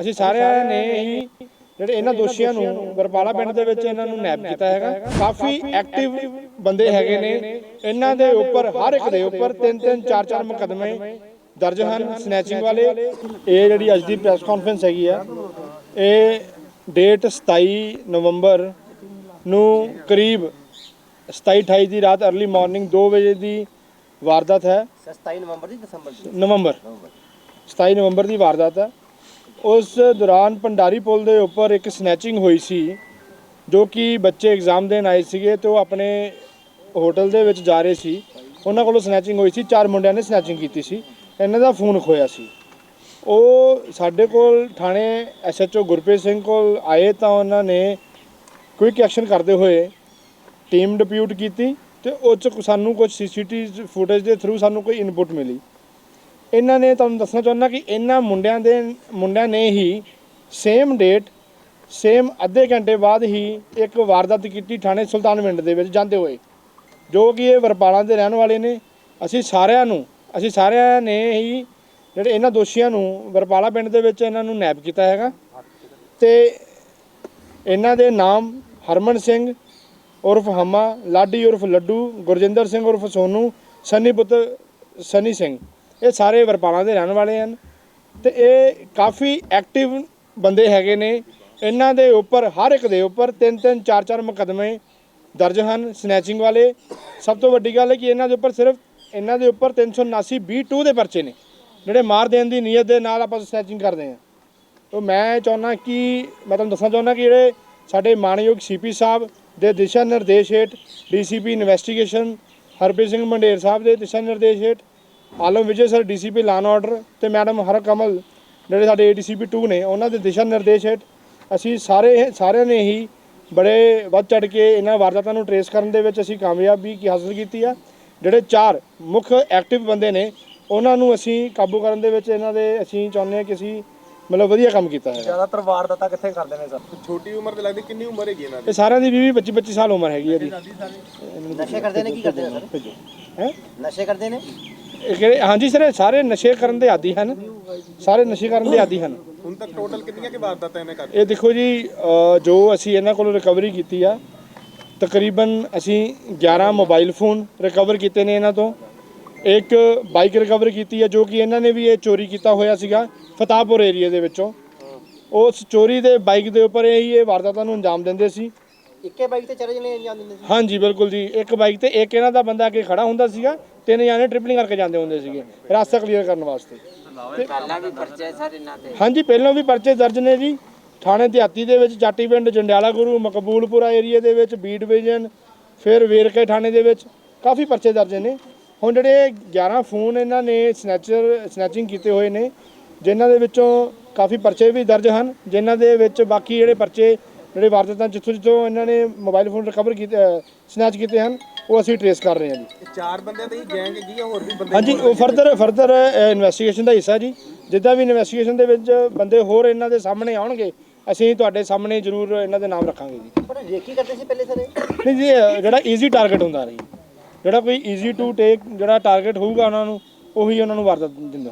ਅਸੀਂ ਸਾਰਿਆਂ ਨੇ ਹੀ ਜਿਹੜੇ ਇਹਨਾਂ ਦੋਸ਼ੀਆਂ ਨੂੰ ਵਰਪਾਲਾ ਪਿੰਡ ਦੇ ਵਿੱਚ ਇਹਨਾਂ ਨੂੰ ਨੈਪ ਕੀਤਾ ਹੈਗਾ। ਕਾਫੀ ਐਕਟਿਵ ਬੰਦੇ ਹੈਗੇ ਨੇ। ਇਹਨਾਂ ਦੇ ਉੱਪਰ ਹਰ ਇੱਕ ਦੇ ਉੱਪਰ ਤਿੰਨ ਤਿੰਨ ਚਾਰ ਚਾਰ ਮੁਕੱਦਮੇ ਦਰਜ ਹਨ ਸਨੈਚਿੰਗ ਵਾਲੇ। ਇਹ ਜਿਹੜੀ ਅੱਜ ਦੀ ਪ੍ਰੈਸ ਕਾਨਫਰੰਸ ਹੈਗੀ ਆ ਇਹ ਡੇਟ 27 ਨਵੰਬਰ ਨੂੰ ਕਰੀਬ 27 28 ਦੀ ਰਾਤ अर्ਲੀ ਮਾਰਨਿੰਗ 2 ਵਜੇ ਦੀ ਵਾਰਦਾਤ ਹੈ। 27 ਨਵੰਬਰ ਦੀ ਦਸੰਬਰ ਦੀ। ਨਵੰਬਰ। 27 ਨਵੰਬਰ ਦੀ ਵਾਰਦਾਤ ਹੈ। ਉਸ ਦੌਰਾਨ ਭੰਡਾਰੀ ਪੁਲ ਦੇ ਉੱਪਰ ਇੱਕ ਸਨੈਚਿੰਗ ਹੋਈ ਸੀ, ਜੋ ਕਿ ਬੱਚੇ ਐਗਜ਼ਾਮ ਦੇਣ ਆਏ ਸੀਗੇ ਤੇ ਉਹ ਆਪਣੇ ਹੋਟਲ ਦੇ ਵਿੱਚ ਜਾ ਰਹੇ ਸੀ। ਉਹਨਾਂ ਕੋਲੋਂ ਸਨੈਚਿੰਗ ਹੋਈ ਸੀ, ਚਾਰ ਮੁੰਡਿਆਂ ਨੇ ਸਨੈਚਿੰਗ ਕੀਤੀ ਸੀ। ਇਹਨਾਂ ਦਾ ਫੋਨ ਖੋਇਆ ਸੀ। ਉਹ ਸਾਡੇ ਕੋਲ ਥਾਣੇ ਐਸਐਚਓ ਗੁਰਪ੍ਰੀਤ ਸਿੰਘ ਕੋਲ ਆਏ ਤਾਂ ਉਹਨਾਂ ਨੇ ਕੁਇਕ ਐਕਸ਼ਨ ਕਰਦੇ ਹੋਏ ਟੀਮ ਡਿਪਿਊਟ ਕੀਤੀ ਤੇ ਉਹ 'ਚ ਸਾਨੂੰ ਕੁਝ ਸੀਸੀਟੀਵੀ ਫੁਟੇਜ ਦੇ ਥਰੂ ਸਾਨੂੰ ਕੋਈ ਇਨਪੁਟ ਮਿਲੀ। ਇਹਨਾਂ ਨੇ ਤੁਹਾਨੂੰ ਦੱਸਣਾ ਚਾਹੁੰਦਾ ਕਿ ਇਹਨਾਂ ਮੁੰਡਿਆਂ ਦੇ, ਮੁੰਡਿਆਂ ਨੇ ਹੀ ਸੇਮ ਡੇਟ ਸੇਮ ਅੱਧੇ ਘੰਟੇ ਬਾਅਦ ਹੀ ਇੱਕ ਵਾਰਦਾਤ ਕੀਤੀ ਥਾਣੇ ਸੁਲਤਾਨ ਪਿੰਡ ਦੇ ਵਿੱਚ ਜਾਂਦੇ ਹੋਏ, ਜੋ ਕਿ ਇਹ ਵਰਪਾਲਾਂ ਦੇ ਰਹਿਣ ਵਾਲੇ ਨੇ। ਅਸੀਂ ਸਾਰਿਆਂ ਨੂੰ, ਅਸੀਂ ਸਾਰਿਆਂ ਨੇ ਹੀ ਜਿਹੜੇ ਇਹਨਾਂ ਦੋਸ਼ੀਆਂ ਨੂੰ ਵਰਪਾਲਾ ਪਿੰਡ ਦੇ ਵਿੱਚ ਇਹਨਾਂ ਨੂੰ ਨੈਪ ਕੀਤਾ ਹੈਗਾ। ਤੇ ਇਹਨਾਂ ਦੇ ਨਾਮ ਹਰਮਨ ਸਿੰਘ, ਉਰਫ ਹਮਾ, ਲਾਡੀ ਉਰਫ ਲੱਡੂ, ਗੁਰਜਿੰਦਰ ਸਿੰਘ ਉਰਫ ਸੋਨੂ, ਸਨੀ ਪੁੱਤ, ਸਨੀ ਸਿੰਘ। ਇਹ ਸਾਰੇ ਵਰਪਾਲਾਂ ਦੇ ਰਹਿਣ ਵਾਲੇ ਹਨ ਤੇ ਇਹ ਕਾਫੀ ਐਕਟਿਵ ਬੰਦੇ ਹੈਗੇ ਨੇ। ਇਹਨਾਂ ਦੇ ਉੱਪਰ, ਹਰ ਇੱਕ ਦੇ ਉੱਪਰ ਤਿੰਨ ਤਿੰਨ, ਚਾਰ ਚਾਰ ਮੁਕੱਦਮੇ ਦਰਜ ਹਨ ਸਨੈਚਿੰਗ ਵਾਲੇ। ਸਭ ਤੋਂ ਵੱਡੀ ਗੱਲ ਹੈ ਕਿ ਇਹਨਾਂ ਦੇ ਉੱਪਰ ਸਿਰਫ, ਇਹਨਾਂ ਦੇ ਉੱਪਰ 379 B2 ਦੇ ਪਰਚੇ ਨੇ, ਜਿਹੜੇ ਮਾਰ ਦੇਣ ਦੀ ਨੀਅਤ ਦੇ ਨਾਲ ਆਪਾਂ ਸਨੈਚਿੰਗ ਕਰਦੇ ਹਾਂ। ਤੋ ਮੈਂ ਚਾਹੁੰਦਾ ਕਿ, ਮੈਂ ਤੁਹਾਨੂੰ ਦੱਸਣਾ ਚਾਹੁੰਦਾ ਕਿ ਜਿਹੜੇ ਸਾਡੇ ਮਾਨਯੋਗ ਸੀਪੀ ਸਾਹਿਬ ਦੇ ਦਿਸ਼ਾ ਨਿਰਦੇਸ਼ ਹੇਠ ਡੀਸੀਪੀ ਇਨਵੈਸਟੀਗੇਸ਼ਨ ਹਰਪ੍ਰੀਤ ਸਿੰਘ ਮੰਡੇਰ ਸਾਹਿਬ ਦੇ ਦਿਸ਼ਾ ਨਿਰਦੇਸ਼ ਹੇਠ Alam Vijay sir DCP law and order ਤੇ ਮੈਡਮ ਹਰ ਕਮਲ ਜਿਹੜੇ ਸਾਡੇ ਏਡੀਸੀਪੀ 2 ਨੇ ਉਹਨਾਂ ਦੇ ਦਿਸ਼ਾ ਨਿਰਦੇਸ਼ ਹੇਠ ਅਸੀਂ ਸਾਰੇ ਸਾਰਿਆਂ ਨੇ ਹੀ ਬੜੇ ਵੱਧ ਚੜ ਕੇ ਇਹਨਾਂ ਵਾਰਦਾਤਾਂ ਨੂੰ ਟਰੇਸ ਕਰਨ ਦੇ ਵਿੱਚ ਅਸੀਂ ਕਾਮਯਾਬੀ ਕੀ ਹਾਸਲ ਕੀਤੀ ਆ। ਜਿਹੜੇ ਚਾਰ ਮੁੱਖ ਐਕਟਿਵ ਬੰਦੇ ਨੇ ਉਹਨਾਂ ਨੂੰ ਅਸੀਂ ਕਾਬੂ ਕਰਨ ਦੇ ਵਿੱਚ ਇਹਨਾਂ ਦੇ ਅਸੀਂ ਚਾਹੁੰਦੇ ਹਾਂ ਕਿ ਅਸੀਂ ਮਤਲਬ ਵਧੀਆ ਕੰਮ ਕੀਤਾ ਹੈ ਜ਼ਿਆਦਾਤਰ ਵਾਰਦਾਤਾਂ ਕਿੱਥੇ ਕਰਦੇ ਨੇ ਸਰ? ਛੋਟੀ ਉਮਰ ਦੇ ਲੱਗਦੀ ਕਿੰਨੀ ਉਮਰ ਹੈਗੀ ਇਹਨਾਂ ਦੀ? ਇਹ ਸਾਰਿਆਂ ਦੀ 20 25 25 ਸਾਲ ਉਮਰ ਹੈਗੀ ਹੈ ਜੀ। ਨਸ਼ੇ ਕਰਦੇ ਨੇ ਕੀ ਕਰਦੇ ਨੇ ਸਰ? ਹੈ? ਨਸ਼ੇ ਕਰਦੇ ਨੇ? ਇਹ ਹਾਂਜੀ ਸਰ ਇਹ ਸਾਰੇ ਨਸ਼ੇ ਕਰਨ ਦੇ ਆਦੀ ਹਨ। ਸਾਰੇ ਨਸ਼ੇ ਕਰਨ ਦੇ ਆਦੀ ਹਨ। ਹੁਣ ਤੱਕ ਟੋਟਲ ਕਿੰਨੀਆਂ ਕਿ ਵਾਰਦਾਤਾਂ ਇਹਨੇ ਕਰ ਇਹ ਦੇਖੋ ਜੀ ਅ, ਜੋ ਅਸੀਂ ਇਹਨਾਂ ਕੋਲੋਂ ਰਿਕਵਰੀ ਕੀਤੀ ਆ ਤਕਰੀਬਨ ਅਸੀਂ 11 ਮੋਬਾਈਲ ਫੋਨ ਰਿਕਵਰ ਕੀਤੇ ਨੇ ਇਹਨਾਂ ਤੋਂ। ਇੱਕ ਬਾਈਕ ਰਿਕਵਰ ਕੀਤੀ ਹੈ ਜੋ ਕਿ ਇਹਨਾਂ ਨੇ ਵੀ ਇਹ ਚੋਰੀ ਕੀਤਾ ਹੋਇਆ ਸੀਗਾ ਫਤਾਹਪੁਰ ਏਰੀਆ ਦੇ ਵਿੱਚੋਂ। ਉਸ ਚੋਰੀ ਦੇ ਬਾਈਕ ਦੇ ਉੱਪਰ ਇਹ ਹੀ ਇਹ ਵਾਰਦਾਤਾਂ ਨੂੰ ਅੰਜਾਮ ਦਿੰਦੇ ਸੀ। ਇੱਕੇ ਬਾਈਕ ਤੇ ਚਾਰੇ ਜਣੇ ਜਾਂਦੇ ਨੇ ਹਾਂਜੀ ਬਿਲਕੁਲ ਜੀ। ਇੱਕ ਬਾਈਕ ਤੇ ਇੱਕ ਇਹਨਾਂ ਦਾ ਬੰਦਾ ਅੱਗੇ ਖੜਾ ਹੁੰਦਾ ਸੀਗਾ ਤਿੰਨ ਜਾਣੇ ਟ੍ਰਿਪਲਿੰਗ ਕਰਕੇ ਜਾਂਦੇ ਹੁੰਦੇ ਸੀਗੇ ਰਸਤਾ ਕਲੀਅਰ ਕਰਨ ਵਾਸਤੇ। ਪਹਿਲਾਂ ਵੀ ਪਰਚੇ ਸਰ ਇਹਨਾਂ ਤੇ? ਹਾਂਜੀ ਪਹਿਲਾਂ ਵੀ ਪਰਚੇ ਦਰਜ ਨੇ ਜੀ। ਥਾਣੇ ਦਿਹਾਤੀ ਦੇ ਵਿੱਚ ਚਾਟੀ ਪਿੰਡ ਜੰਡਿਆਲਾ ਗੁਰੂ ਮਕਬੂਲਪੁਰਾ ਏਰੀਆ ਦੇ ਵਿੱਚ ਬੀ ਡਿਵੀਜ਼ਨ ਫਿਰ ਵੇਰਕੇ ਥਾਣੇ ਦੇ ਵਿੱਚ। ਕਾਫੀ ਪਰਚੇ ਦਰਜ ਨੇ। ਹੁਣ ਜਿਹੜੇ 11 ਫੋਨ ਇਹਨਾਂ ਨੇ ਸਨੈਚਰ ਸਨੈਚਿੰਗ ਕੀਤੇ ਹੋਏ ਨੇ ਜਿਨ੍ਹਾਂ ਦੇ ਵਿੱਚੋਂ ਕਾਫੀ ਪਰਚੇ ਵੀ ਦਰਜ ਹਨ ਜਿਨ੍ਹਾਂ ਦੇ ਵਿੱਚ ਬਾਕੀ ਜਿਹੜੇ ਪਰਚੇ ਜਿਹੜੇ ਵਾਰਦਾਤਾਂ ਜਿੱਥੋਂ ਜਿੱਥੋਂ ਇਹਨਾਂ ਨੇ ਮੋਬਾਈਲ ਫੋਨ ਰਿਕਵਰ ਕੀਤੇ ਸਨੈਚ ਕੀਤੇ ਹਨ ਉਹ ਅਸੀਂ ਟਰੇਸ ਕਰ ਰਹੇ ਹਾਂ ਜੀ। ਚਾਰ ਬੰਦਿਆਂ ਦੀ ਗੈਂਗ ਹੈਗੀ ਆ ਹੋਰ ਵੀ ਬੰਦੇ ਹਾਂਜੀ ਉਹ ਫਰਦਰ ਫਰਦਰ ਇਨਵੈਸਟੀਗੇਸ਼ਨ ਦਾ ਹਿੱਸਾ ਜੀ। ਜਿੱਦਾਂ ਵੀ ਇਨਵੈਸਟੀਗੇਸ਼ਨ ਦੇ ਵਿੱਚ ਬੰਦੇ ਹੋਰ ਇਹਨਾਂ ਦੇ ਸਾਹਮਣੇ ਆਉਣਗੇ ਅਸੀਂ ਤੁਹਾਡੇ ਸਾਹਮਣੇ ਜ਼ਰੂਰ ਇਹਨਾਂ ਦੇ ਨਾਮ ਰੱਖਾਂਗੇ ਜੀ। ਪਰ ਰੇਕੀ ਕਰਦੇ ਸੀ ਪਹਿਲੇ ਸਰ? ਨਹੀਂ ਜੀ ਜਿਹੜਾ ਈਜ਼ੀ ਟਾਰਗੇਟ ਹੁੰਦਾ ਰਹੀ ਜਿਹੜਾ ਕੋਈ ਈਜ਼ੀ ਟੂ ਟੇਕ ਜਿਹੜਾ ਟਾਰਗੇਟ ਹੋਊਗਾ ਉਹਨਾਂ ਨੂੰ ਉਹੀ ਉਹਨਾਂ ਨੂੰ ਵਾਰਦਾਤ ਦਿੰਦੇ ਹੁੰਦੇ